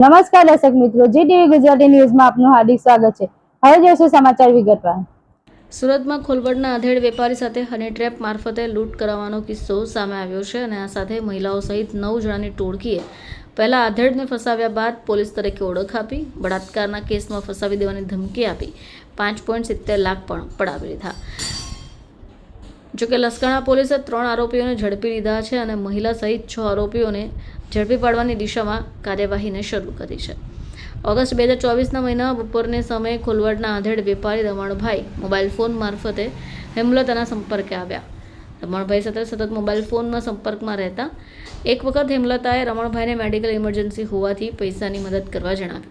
નમસ્કાર દર્શક મિત્રો જે ટીવી ગુજરાતી ન્યૂઝમાં આપનું હાર્દિક સ્વાગત છે. હવે જોઈશું સમાચાર વિગતવાર. સુરતમાં ખોલવડના આધેડ વેપારી સાથે હની ટ્રેપ મારફતે લૂંટ કરાવવાનો કિસ્સો સામે આવ્યો છે અને આ સાથે મહિલાઓ સહિત નવ જણાની ટોળકીએ પહેલા આધેડને ફસાવ્યા બાદ પોલીસ તરીકે ઓળખ આપી, બળાત્કારના કેસમાં ફસાવી દેવાની ધમકી આપી, પાંચ પોઈન્ટ સિત્તેર લાખ પણ પડાવી લીધા. જોકે લસકાણા પોલીસે ત્રણ આરોપીઓને ઝડપી લીધા છે અને મહિલા સહિત છ આરોપીઓને ઝડપી પાડવાની દિશામાં કાર્યવાહીને શરૂ કરી છે. ઓગસ્ટ બે હજાર ચોવીસના મહિના બપોરને સમયે ખોલવડના આધેડ વેપારી રમણભાઈ મોબાઈલ ફોન મારફતે હેમલતાના સંપર્કે આવ્યા. રમણભાઈ સાથે સતત મોબાઈલ ફોનમાં સંપર્કમાં રહેતા એક વખત હેમલતાએ રમણભાઈને મેડિકલ ઇમરજન્સી હોવાથી પૈસાની મદદ કરવા જણાવ્યું.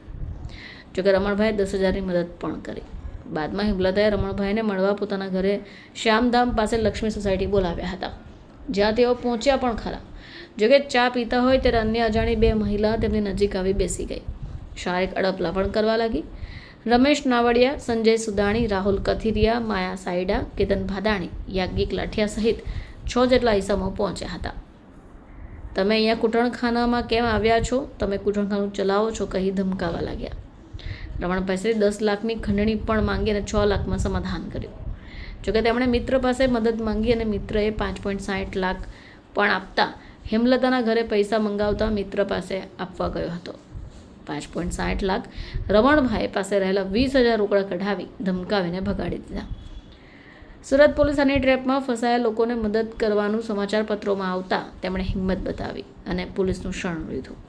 જોકે રમણભાઈએ દસ હજારની મદદ પણ કરી. બાદમાં હિમલતાએ રમણભાઈને મળવા પોતાના ઘરે શ્યામધામ પાસે લક્ષ્મી સોસાયટી બોલાવ્યા હતા. જ્યાં તેઓ પહોંચ્યા પણ ખરા. જોકે ચા પીતા હોય ત્યારે અન્ય અજાણી બે મહિલા તેમની નજીક આવી બેસી ગઈ. શારીરિક અડપલા પણ કરવા લાગી. રમેશ નાવડિયા, સંજય સુદાણી, રાહુલ કથિરિયા, માયા સાઈડા કેતન ભાદાણી, યાજ્ઞિક લાઠિયા સહિત છ જેટલા ઈસમો પહોંચ્યા હતા. તમે અહીંયા કૂટણખાનામાં કેમ આવ્યા છો? તમે કૂટણખાનું ચલાવો છો? કહી ધમકાવા લાગ્યા. રમણ પાસે દસ લાખની ખંડણી પણ માંગી અને છ લાખમાં સમાધાન કર્યું. જોકે તેમણે મિત્ર પાસે મદદ માંગી અને મિત્રએ પાંચ પોઈન્ટ સાઠ લાખ પણ આપતા હેમલતાના ઘરે પૈસા મંગાવતા મિત્ર પાસે આપવા ગયો હતો. પાંચ પોઈન્ટ સાઠ લાખ રમણભાઈ પાસે રહેલા વીસ હજાર રોકડા કઢાવી ધમકાવીને ભગાડી દીધા. સુરત પોલીસ આની ટ્રેપમાં ફસાયેલા લોકોને મદદ કરવાનું સમાચાર પત્રોમાં આવતા તેમણે હિંમત બતાવી અને પોલીસનું શરણ લીધું.